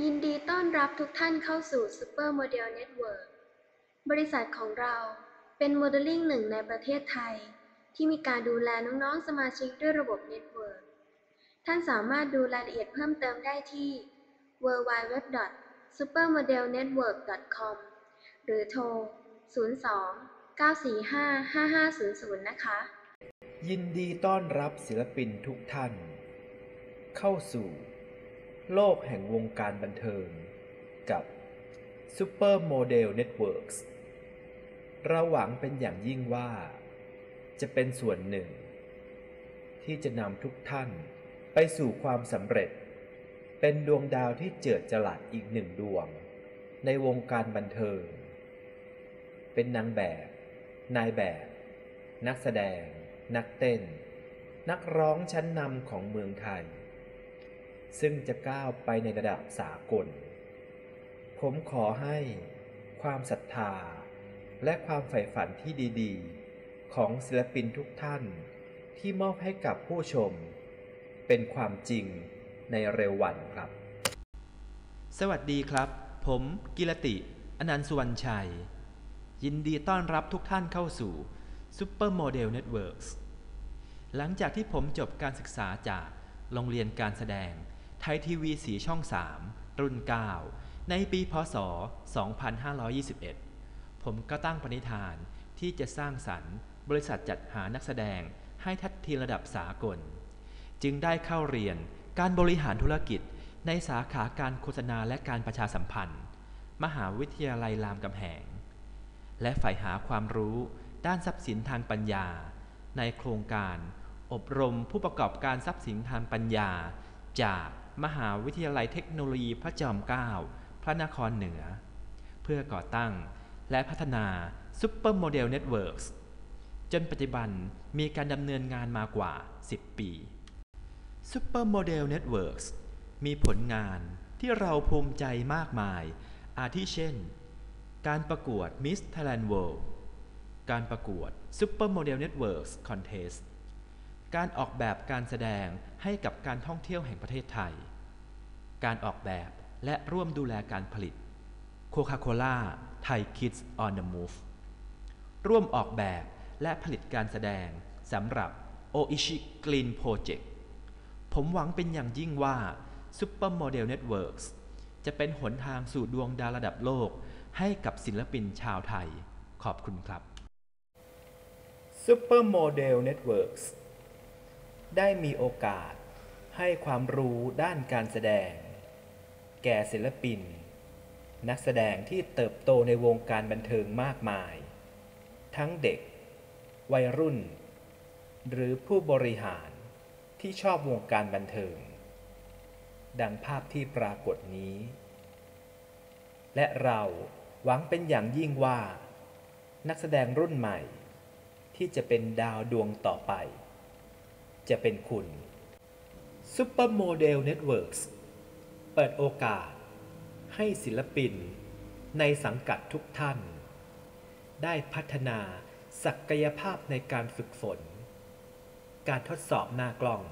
ยินดีต้อนรับทุกท่านเข้าสู่ Super Model Network บริษัทของเราเป็นโมเดลลิ่งหนึ่งในประเทศไทย ที่มีการดูแลน้องๆ สมาชิกด้วยระบบเน็ตเวิร์กท่านสามารถดูรายละเอียดเพิ่มเติมได้ที่ www.supermodelnetwork.com หรือโทร 02 945 5500 นะคะ ยินดีต้อนรับศิลปินทุกท่าน เข้าสู่ โลกแห่งวงการบันเทิง กับ Super Model Networks เราหวังเป็นอย่างยิ่งว่า จะเป็นส่วนหนึ่ง ที่จะนำทุกท่านไปสู่ความสำเร็จ เป็นดวงดาวที่เจิดจรัสอีกหนึ่งดวง ในวงการบันเทิง เป็นนางแบบ นายแบบ นักแสดง นักเต้น นักร้องชั้นนำของเมืองไทย ซึ่งจะก้าวไปในระดับสากล ผมขอให้ความศรัทธา และความใฝ่ฝันที่ดีๆ ของศิลปินทุกท่านที่มอบให้กับผู้ชม เป็นความจริงในเร็ววันครับ สวัสดีครับ ผมกิรติอนันต์สุวรรณชัย ยินดีต้อนรับทุกท่านเข้าสู่ Super Model Networks หลังจากที่ผมจบการศึกษาจากโรงเรียนการแสดง ไทยทีวีสีช่อง 3 รุ่น 9 ในปีพศ 2521 ผมก็ตั้งปณิธานที่จะสร้างสรรค์บริษัทจัดหานักแสดงให้ทัดทีระดับสากล จึงได้เข้าเรียนการบริหารธุรกิจในสาขาการโฆษณาและการประชาสัมพันธ์ มหาวิทยาลัยรามคำแหง และใฝ่หาความรู้ด้านทรัพย์สินทางปัญญา ในโครงการอบรมผู้ประกอบการทรัพย์สินทางปัญญาจาก มหาวิทยาลัยเทคโนโลยีพระจอมเกล้าพระนครเหนือ เพื่อก่อตั้งและพัฒนา Super Model Networks จนปัจจุบันมีการดำเนินงานมากว่า 10 ปี Super Model Networks มีผลงานที่เราภูมิใจมากมาย อาทิเช่น การประกวด Miss Thailand World การประกวด Super Model Networks Contest การออกแบบการแสดงให้กับการท่องเที่ยวแห่งประเทศไทย การออกแบบและร่วมดูแลการผลิต Coca-Cola Thai Kids on the Move ร่วมออกแบบและผลิตการแสดงสำหรับ Oishi Green Project ผมหวังเป็นอย่างยิ่งว่า Super Model Networks จะเป็นหนทางสู่ดวงดาวระดับโลกให้กับศิลปินชาวไทย ขอบคุณครับ Super Model Networks ได้มีโอกาสให้ความรู้ด้านการแสดง แก่ศิลปิน นักแสดงที่เติบโตในวงการบันเทิงมากมาย ทั้งเด็ก วัยรุ่น หรือผู้บริหารที่ชอบวงการบันเทิง ดังภาพที่ปรากฏนี้ และเราหวังเป็นอย่างยิ่งว่า นักแสดงรุ่นใหม่ ที่จะเป็นดาวดวงต่อไป จะเป็นคุณ Super Model Networks เปิดโอกาสให้ศิลปินในสังกัดทุกท่าน ได้พัฒนาศักยภาพในการฝึกฝน การทดสอบหน้ากล้อง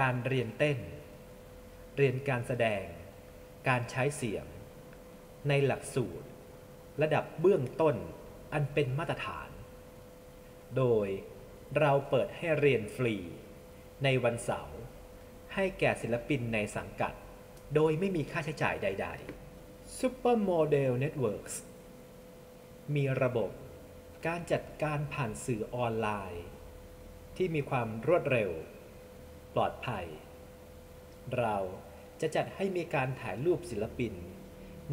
การเรียนเต้น เรียนการแสดง การใช้เสียง ในหลักสูตร ระดับเบื้องต้นอันเป็นมาตรฐาน โดยเราเปิดให้เรียนฟรี ในวันเสาร์ให้แก่ศิลปินในสังกัด โดยไม่มีค่าใช้จ่ายใด ๆ Super Model Networks มีระบบการจัดการผ่านสื่อออนไลน์ ที่มีความรวดเร็ว ปลอดภัย เราจะจัดให้มีการถ่ายรูปศิลปิน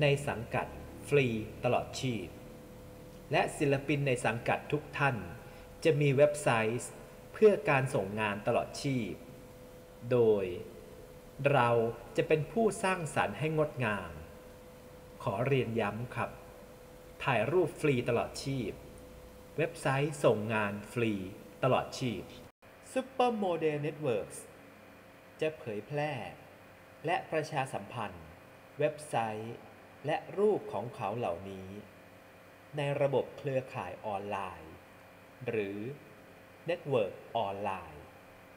ในสังกัดฟรีตลอดชีพ และศิลปินในสังกัดทุกท่าน จะมีเว็บไซต์เพื่อการส่งงานตลอดชีพ โดย เราจะเป็นผู้สร้างสรรค์ให้งดงาม ขอเรียนย้ำครับ ถ่ายรูปฟรีตลอดชีพ เว็บไซต์ส่งงานฟรีตลอดชีพ Super Model Networks จะเผยแพร่ และประชาสัมพันธ์ เว็บไซต์ และรูปของเขาเหล่านี้ ในระบบเครือข่ายออนไลน์ หรือ Network ออนไลน์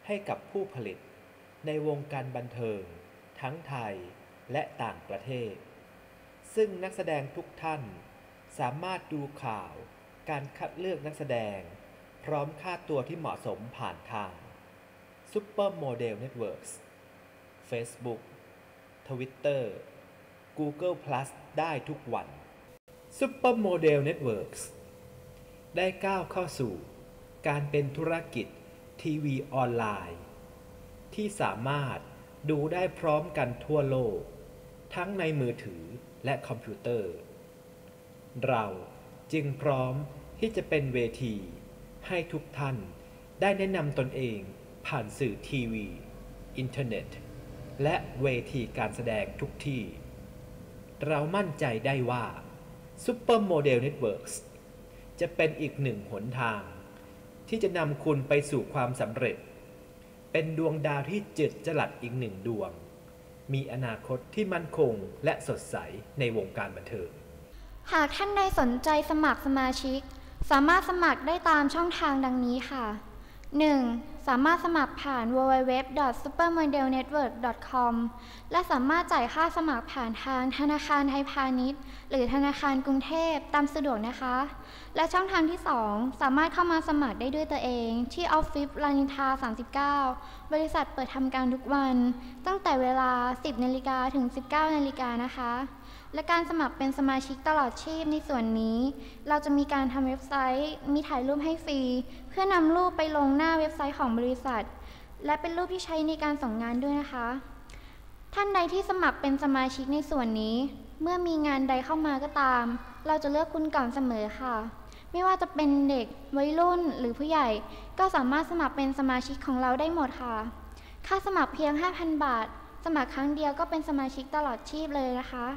ให้กับผู้ผลิต ในวงการบันเทิง ทั้งไทยและต่างประเทศ ซึ่งนักแสดงทุกท่านสามารถดูข่าวการคัดเลือกนักแสดง พร้อมค่าตัวที่เหมาะสมผ่านทาง Supermodel Networks Facebook Twitter Google Plus ได้ทุกวัน Supermodel Networks ได้ก้าวเข้าสู่ การเป็นธุรกิจทีวีออนไลน์ ที่สามารถดูได้พร้อมกันทั่วโลก ทั้งในมือถือและคอมพิวเตอร์ เราจึงพร้อมที่จะเป็นเวที ให้ทุกท่านได้แนะนำตนเองผ่านสื่อทีวี อินเทอร์เน็ต และเวทีการแสดงทุกที่ เรามั่นใจได้ว่า Supermodel Networks จะเป็นอีกหนึ่งหนทาง ที่จะนำคุณไปสู่ความสำเร็จ เป็นดวงดาวที่จิดจรัดอีกหนึ่งดวง มีอนาคตที่มั่นคงและสดใสในวงการบันเทิง หากท่านใดสนใจสมัครสมาชิก สามารถสมัครได้ตามช่องทางดังนี้ค่ะ 1. สามารถสมัครผ่าน www.supermodelnetwork.com และสามารถจ่ายค่าสมัครผ่านทางธนาคารไทยพาณิชย์ หรือธนาคารกรุงเทพตามสะดวกนะคะ และช่องทางที่ 2 สามารถเข้ามาสมัครได้ด้วยตัวเอง ที่ออฟฟิศลานินทา 39 บริษัทเปิดทำการทุกวัน ตั้งแต่เวลา 10นาฬิกาถึง 19นาฬิกานะคะ และการสมัครเป็นสมาชิกตลอดชีพในส่วนนี้ เราจะมีการทำเว็บไซต์ มีถ่ายรูปให้ฟรี เพื่อนำรูปไปลงหน้าเว็บไซต์ของบริษัท และเป็นรูปที่ใช้ในการส่งงานด้วยนะคะ ท่านใดที่สมัครเป็นสมาชิกในส่วนนี้ เมื่อมีงานใดเข้ามาก็ตาม เราจะเลือกคุณก่อนเสมอค่ะ ไม่ว่าจะเป็นเด็กวัยรุ่นหรือผู้ใหญ่ ก็สามารถสมัครเป็นสมาชิกของเราได้หมดค่ะ ค่าสมัครเพียง 5,000 บาท สมัครครั้งเดียวก็เป็นสมาชิกตลอดชีพเลยนะคะ